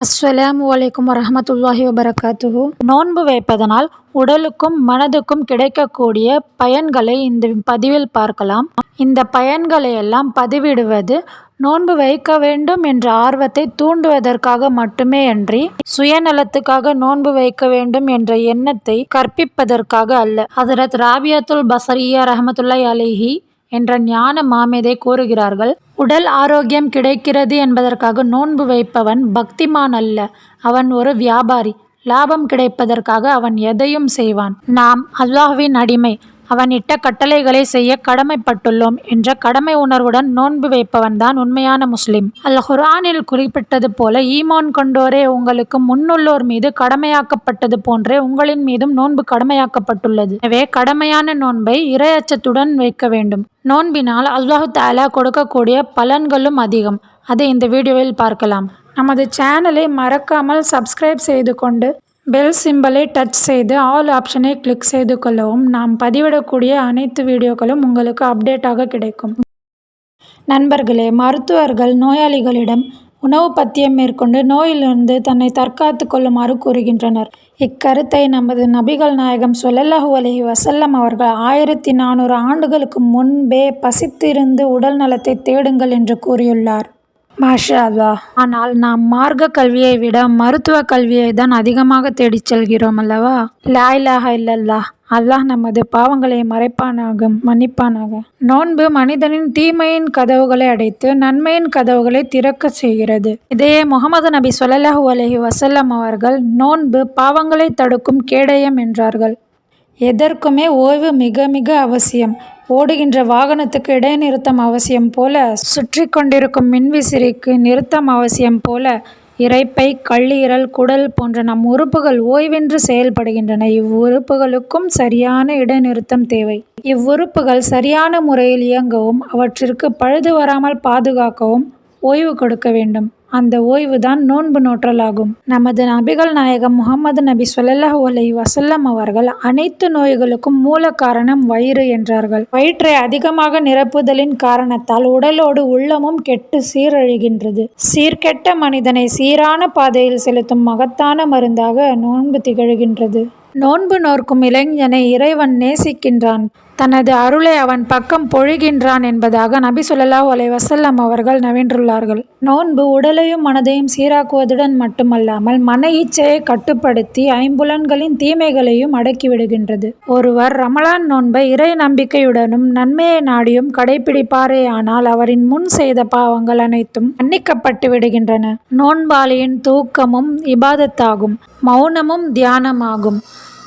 அஸ்ஸலாமு அலைக்கும் வரஹமத்துல்லாஹி வபரகாத்துஹு நோன்பு வைப்பதனால் உடலுக்கும் மனதுக்கும் கிடைக்கக்கூடிய பயன்களை இந்த பதிவில் பார்க்கலாம். இந்த பயன்களை எல்லாம் பதிவிடுவது நோன்பு வைக்க வேண்டும் என்ற ஆர்வத்தை தூண்டுவதற்காக மட்டுமே அன்றி சுயநலத்துக்காக நோன்பு வைக்க வேண்டும் என்ற எண்ணத்தை கற்பிப்பதற்காக அல்ல. ஹதரத் ராபியத்துல் பசரியா ரஹமத்துல்லாஹி அலைஹி என்ற ஞான மாமேதை கூறுகிறார்கள். உடல் ஆரோக்கியம் கிடைக்கிறது என்பதற்காக நோன்பு வைப்பவன் பக்திமான் அல்ல. அவன் ஒரு வியாபாரி. லாபம் கிடைப்பதற்காக அவன் எதையும் செய்வான். நாம் அல்லாஹ்வின் அடிமை. அவன் இட்ட கட்டளைகளை செய்ய கடமைப்பட்டுள்ளோம் என்ற கடமை உணர்வுடன் நோன்பு வைப்பவன் தான் உண்மையான முஸ்லிம். அல் ஹுரானில் குறிப்பிட்டது போல ஈமான் கொண்டோரே உங்களுக்கு முன்னுள்ளோர் மீது கடமையாக்கப்பட்டது போன்றே உங்களின் மீதும் நோன்பு கடமையாக்கப்பட்டுள்ளது. எனவே கடமையான நோன்பை இரையச்சத்துடன் வைக்க வேண்டும். நோன்பினால் அல்லாஹு தாலா கொடுக்கக்கூடிய பலன்களும் அதிகம். அதை இந்த வீடியோவில் பார்க்கலாம். நமது சேனலை மறக்காமல் சப்ஸ்கிரைப் செய்து கொண்டு பெல் சிம்பலை டச் செய்து ஆல் ஆப்ஷனை கிளிக் செய்து கொள்ளவும் நாம் பதிவிடக்கூடிய அனைத்து வீடியோக்களும் உங்களுக்கு அப்டேட்டாக கிடைக்கும். நண்பர்களே மருத்துவர்கள் நோயாளிகளிடம் உணவு பத்தியம் மேற்கொண்டு நோயிலிருந்து தன்னை தற்காத்து கொள்ளுமாறு கூறுகின்றனர். இக்கருத்தை நமது நபிகள் நாயகம் ஸல்லல்லாஹு அலைஹி வசல்லம் அவர்கள் ஆயிரத்தி நானூறு ஆண்டுகளுக்கு முன்பே பசித்திருந்து உடல் நலத்தை தேடுங்கள் என்று கூறியுள்ளார். மாஷா அல்லாஹ் ஆனால் நாம் மார்க்க கல்வியை விட மருத்துவ கல்வியை தான் அதிகமாக தேடிச் செல்கிறோம் அல்லவா? லா இல்லல்லா அல்லாஹ் நமது பாவங்களை மறைப்பானாக மன்னிப்பானாக. நோன்பு மனிதனின் தீமையின் கதவுகளை அடைத்து நன்மையின் கதவுகளை திறக்க செய்கிறது. இதையே முகமது நபி சொல்லலாஹு அலஹி வசல்லம் அவர்கள் நோன்பு பாவங்களை தடுக்கும் கேடயம் என்றார்கள். எதற்குமே ஓய்வு மிக மிக அவசியம். ஓடுகின்ற வாகனத்துக்கு இடைநிறுத்தம் அவசியம் போல சுற்றி கொண்டிருக்கும் மின்விசிறிக்கு நிறுத்தம் அவசியம் போல இரைப்பை கல்லீரல் குடல் போன்ற நம் உறுப்புகள் ஓய்வின்றி செயல்படுகின்றன. இவ்வுறுப்புகளுக்கும் சரியான இடைநிறுத்தம் தேவை. இவ்வுறுப்புகள் சரியான முறையில் இயங்கவும் அவற்றிற்கு பழுது வராமல் பாதுகாக்கவும் ஓய்வு கொடுக்க வேண்டும். அந்த ஓய்வு தான் நோன்பு நோற்றல் ஆகும் நமது நபிகள் நாயகம் முகமது நபி சொல்லல்லாஹ் அலை வசல்லம் அவர்கள் அனைத்து நோய்களுக்கும் மூல காரணம் வயிறு என்றார்கள். வயிற்றை அதிகமாக நிரப்புதலின் காரணத்தால் உடலோடு உள்ளமும் கெட்டு சீரழிகின்றது. சீர்கெட்ட மனிதனை சீரான பாதையில் செலுத்தும் மகத்தான மருந்தாக நோன்பு திகழ்கின்றது. நோன்பு நோர்க்கும் இளைஞனை இறைவன் நேசிக்கின்றான். தனது அருளை அவன் பக்கம் பொழிகின்றான் என்பதாக நபி ஸல்லல்லாஹு அலை வசல்லம் அவர்கள் நவின்றுள்ளார்கள். நோன்பு உடலையும் மனதையும் சீராக்குவதுடன் மட்டுமல்லாமல் மன இச்சையை கட்டுப்படுத்தி ஐம்புலன்களின் தீமைகளையும் அடக்கிவிடுகின்றது ஒருவர் ரமலான் நோன்பை இறை நம்பிக்கையுடனும் நன்மையை நாடியும் கடைபிடிப்பாரேயானால் அவரின் முன் செய்த பாவங்கள் அனைத்தும் மன்னிக்கப்பட்டு விடுகின்றன. நோன்பாளியின் தூக்கமும் இபாதத்தாகும் மௌனமும் தியானமாகும்.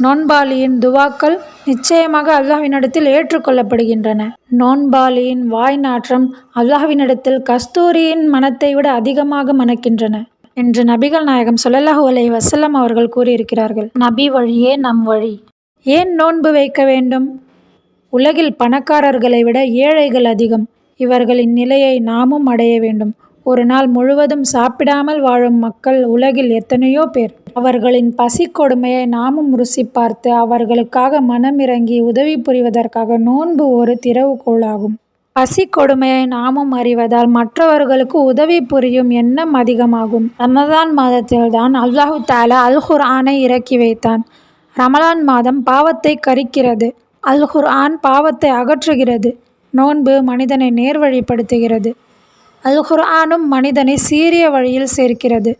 நோன்பாளியின் துவாக்கள் நிச்சயமாக அல்லாஹ்வினிடத்தில் ஏற்றுக்கொள்ளப்படுகின்றன. நோன்பாளியின் வாய் நாற்றம் அல்லாஹ்வினிடத்தில் கஸ்தூரியின் மனத்தை விட அதிகமாக மணக்கின்றன என்று நபிகள் நாயகம் ஸல்லல்லாஹு அலை வசல்லம் அவர்கள் கூறியிருக்கிறார்கள். நபி வழியே நம் வழி. ஏன் நோன்பு வைக்க வேண்டும்? உலகில் பணக்காரர்களை விட ஏழைகள் அதிகம். இவர்களின் நிலையை நாமும் அடைய வேண்டும். ஒரு நாள் முழுவதும் சாப்பிடாமல் வாழும் மக்கள் உலகில் எத்தனையோ பேர். அவர்களின் பசி கொடுமையை நாமும் ருசி பார்த்து அவர்களுக்காக மனமிறங்கி உதவி புரிவதற்காக நோன்பு ஒரு திறவுகோளாகும் பசி கொடுமையை நாமும் அறிவதால் மற்றவர்களுக்கு உதவி புரியும் எண்ணம் அதிகமாகும். ரமதான் மாதத்தில்தான் அல்லாஹு தாலா அல் குர்ஆனை இறக்கி வைத்தான். ரமலான் மாதம் பாவத்தை கரிக்கிறது. அல் குர்ஆன் பாவத்தை அகற்றுகிறது. நோன்பு மனிதனை நேர்வழிப்படுத்துகிறது. அல் குர்ஆனும் மனிதனை சீரிய வழியில் சேர்க்கிறது.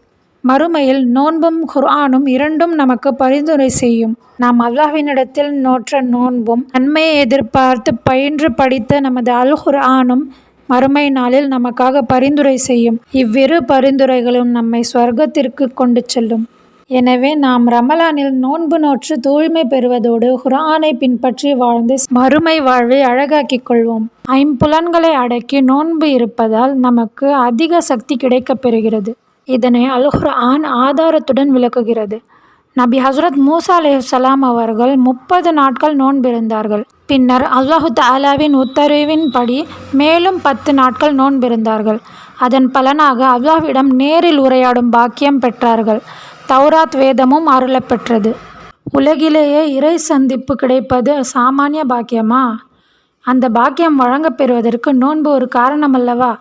மறுமையில் நோன்பும் குர்ஆனும் இரண்டும் நமக்கு பரிந்துரை செய்யும். நாம் அல்லாஹ்வினிடத்தில் நோற்ற நோன்பும் நன்மையை எதிர்பார்த்து பயின்று படித்த நமது அல் குர்ஆனும் மறுமை நாளில் நமக்காக பரிந்துரை செய்யும். இவ்விரு பரிந்துரைகளும் நம்மை சொர்க்கத்திற்கு கொண்டு செல்லும். எனவே நாம் ரமலானில் நோன்பு நோற்று தூய்மை பெறுவதோடு குரானை பின்பற்றி வாழ்ந்து மறுமை வாழ்வை அழகாக்கிக் கொள்வோம். ஐம்புலன்களை அடக்கி நோன்பு இருப்பதால் நமக்கு அதிக சக்தி கிடைக்கப் பெறுகிறது. இதனை அல் ஆதாரத்துடன் விளக்குகிறது. நபி ஹஸ்ரத் மூசா அலைஹிஸ்ஸலாம் அவர்கள் முப்பது நாட்கள் நோன்பிருந்தார்கள். பின்னர் அல்லாஹு தாலாவின் உத்தரவின்படி மேலும் பத்து நாட்கள் நோன்பிருந்தார்கள். அதன் பலனாக அல்லாஹ்விடம் நேரில் உரையாடும் பாக்கியம் பெற்றார்கள். தௌராத் வேதமும் அருளப்பெற்றது. உலகிலேயே இறை சந்திப்பு கிடைப்பது சாமானிய பாக்கியமா? அந்த பாக்கியம் வழங்கப்பெறுவதற்கு நோன்பு ஒரு காரணமல்லவா?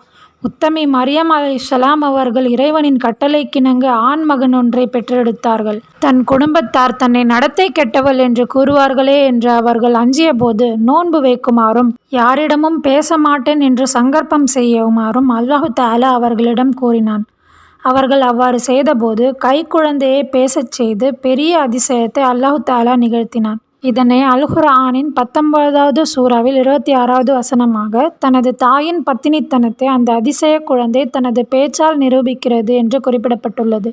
உத்தமி மரியம் அலை சலாம் அவர்கள் இறைவனின் கட்டளைக்கிணங்க ஆண் மகன் ஒன்றை பெற்றெடுத்தார்கள். தன் குடும்பத்தார் தன்னை நடத்தை கெட்டவள் என்று கூறுவார்களே என்று அவர்கள் அஞ்சியபோது நோன்பு வைக்குமாறும் யாரிடமும் பேச மாட்டேன் என்று சங்கற்பம் செய்யுமாறும் அல்லாஹு தாலா அவர்களிடம் கூறினான். அவர்கள் அவ்வாறு செய்தபோது கைக்குழந்தையை பேசச் செய்து பெரிய அதிசயத்தை அல்லாஹு தாலா நிகழ்த்தினான். இதனை அல்ஹுரானின் பத்தொன்பதாவது சூறாவில் இருபத்தி ஆறாவது வசனமாக தனது தாயின் பத்தினித்தனத்தை அந்த அதிசய குழந்தை தனது பேச்சால் நிரூபிக்கிறது என்று குறிப்பிடப்பட்டுள்ளது.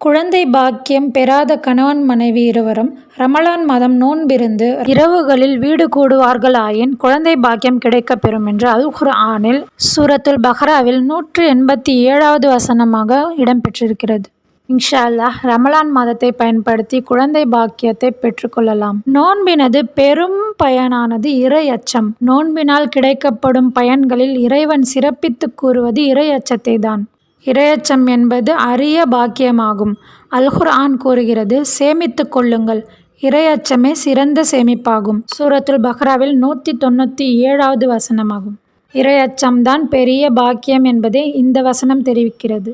குழந்தை பாக்கியம் பெறாத கணவன் மனைவி இருவரும் ரமலான் மாதம் நோன்பிருந்து இரவுகளில் வீடு கூடுவார்களாயின் குழந்தை பாக்கியம் கிடைக்கப் பெறும் என்று அல் குர்ஆனில் சூரத்துல் பஹ்ராவில் நூற்று எண்பத்தி ஏழாவது வசனமாக இடம்பெற்றிருக்கிறது. இன்ஷா அல்லாஹ் ரமலான் மாதத்தை பயன்படுத்தி குழந்தை பாக்கியத்தை பெற்றுக்கொள்ளலாம். நோன்பினது பெரும் பயனானது இறை அச்சம். நோன்பினால் கிடைக்கப்படும் பயன்களில் இறைவன் சிறப்பித்து கூறுவது இறை அச்சத்தை தான் இரையச்சம் என்பது அரிய பாக்கியமாகும். அல்குர்ஆன் கூறுகிறது சேமித்து கொள்ளுங்கள். இரையச்சமே சிறந்த சேமிப்பாகும். சூரத்துல் பஹ்ராவில் நூற்றி தொண்ணூற்றி ஏழாவது வசனமாகும் இரையச்சம்தான் பெரிய பாக்கியம் என்பதை இந்த வசனம் தெரிவிக்கிறது.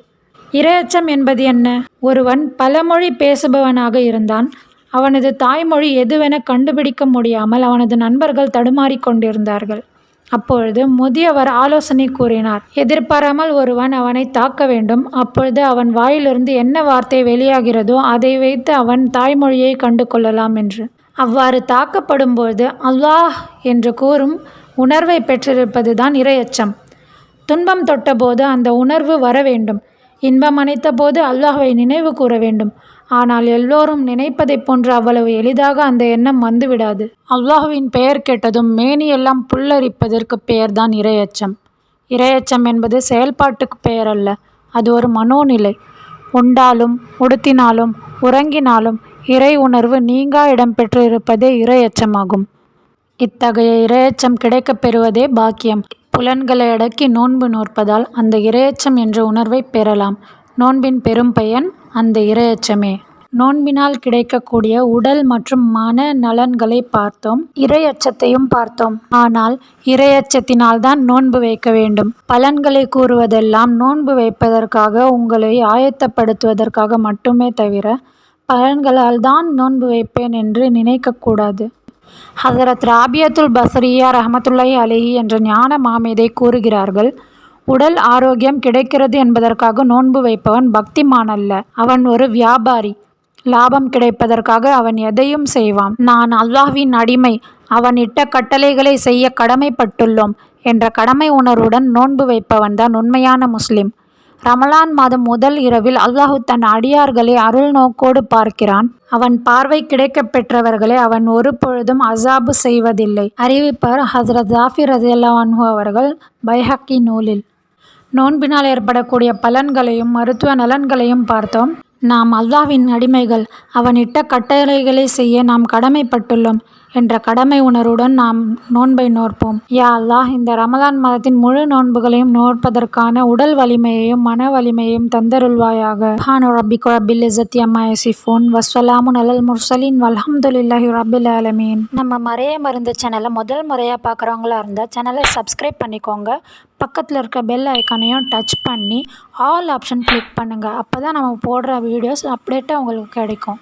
இரையச்சம் என்பது என்ன? ஒருவன் பலமொழி பேசுபவனாக இருந்தான் அவனது தாய்மொழி எதுவென கண்டுபிடிக்க முடியாமல் அவனது நண்பர்கள் தடுமாறிக் கொண்டிருந்தார்கள். அப்பொழுது முதியவர் ஆலோசனை கூறினார். எதிர்பாராமல் ஒருவன் அவனை தாக்க வேண்டும். அப்பொழுது அவன் வாயிலிருந்து என்ன வார்த்தை வெளியாகிறதோ அதை வைத்து அவன் தாய்மொழியை கண்டு கொள்ளலாம் என்று. அவ்வாறு தாக்கப்படும்போது அல்லாஹ் என்று கூறும் உணர்வை பெற்றிருப்பது தான் இரையச்சம். துன்பம் தொட்டபோது அந்த உணர்வு வர வேண்டும். இன்பம் அனைத்த போது அல்லாஹ்வை நினைவு கூற வேண்டும். ஆனால் எல்லோரும் நினைப்பதைப் போன்று அவ்வளவு எளிதாக அந்த எண்ணம் வந்துவிடாது. அல்லாஹுவின் பெயர் கேட்டதும் மேனியெல்லாம் புல்லரிப்பதற்கு பெயர்தான் இரையச்சம். இரையச்சம் என்பது செயல்பாட்டுக்கு பெயர் அல்ல அது ஒரு மனோநிலை. உண்டாலும் உடுத்தினாலும் உறங்கினாலும் இறை உணர்வு நீங்கா இடம்பெற்று இருப்பதே இரையச்சமாகும். இத்தகைய இரையச்சம் கிடைக்கப் பெறுவதே பாக்கியம். புலன்களை அடக்கி நோன்பு நோற்பதால் அந்த இரையச்சம் என்ற உணர்வை பெறலாம். நோன்பின் பெரும் பயன் அந்த இரையச்சமே. நோன்பினால் கிடைக்கக்கூடிய உடல் மற்றும் மன நலன்களை பார்த்தோம். இரையச்சத்தையும் பார்த்தோம். ஆனால் இரையச்சத்தினால் தான் நோன்பு வைக்க வேண்டும். பலன்களை கூறுவதெல்லாம் நோன்பு வைப்பதற்காக உங்களை ஆயத்தப்படுத்துவதற்காக மட்டுமே தவிர பலன்களால் தான் நோன்பு வைப்பேன் என்று நினைக்கக்கூடாது. ஹசரத் ராபியத்துல் பசரியா ரஹமத்துல்லாய் அலிஹி என்ற ஞான மாமேதை கூறுகிறார்கள் உடல் ஆரோக்கியம் கிடைக்கிறது என்பதற்காக நோன்பு வைப்பவன் பக்திமான் அல்ல அவன் ஒரு வியாபாரி. லாபம் கிடைப்பதற்காக அவன் எதையும் செய்வான். நான் அல்லாஹ்வின் அடிமை. அவன் இட்ட கட்டளைகளை செய்ய கடமைப்பட்டுள்ளோம் என்ற கடமை உணர்வுடன் நோன்பு வைப்பவன் தான் உண்மையான முஸ்லிம். ரமலான் மாதம் முதல் இரவில் அல்லாஹு தன் அடியார்களை அருள் நோக்கோடு பார்க்கிறான். அவன் பார்வை கிடைக்கப் பெற்றவர்களை அவன் ஒரு பொழுதும் அசாபு செய்வதில்லை. அறிவிப்பார் ஹசரத் ஜாஃபிர் ரதியல்லான்ஹு அவர்கள் பைஹக்கி நூலில். நோன்பினால் ஏற்படக்கூடிய பலன்களையும் மருத்துவ நலன்களையும் பார்த்தோம். நாம் அல்லாவின் அடிமைகள். அவன் இட்ட கட்டளைகளை செய்ய நாம் கடமைப்பட்டுள்ளோம். என்ற கடமை உணர்வுடன் நாம் நோன்பை நோற்போம். யா அல்லாஹ் இந்த ரமலான் மாதத்தின் முழு நோன்புகளையும் நோற்பதற்கான உடல் வலிமையையும் மன வலிமையையும் தந்தருள்வாயாக. ஹான் ரப்பிக் ரப்பில் இசத்தி அம்மா யசிஃபோன். வஸ்வலாமுன் அலல் முர்சலின். வல்ஹம்துலில்லாஹி ரப்பில் ஆலமீன். நம்ம மறைய மருந்து சேனலை முதல் முறையாக பார்க்குறவங்களா இருந்தால் சேனலை சப்ஸ்கிரைப் பண்ணிக்கோங்க. பக்கத்தில் இருக்க பெல் ஐக்கானையும் டச் பண்ணி ஆல் ஆப்ஷன் கிளிக் பண்ணுங்கள் அப்போ தான் நம்ம போடுற வீடியோஸ் அப்டேட்டாக உங்களுக்கு கிடைக்கும்.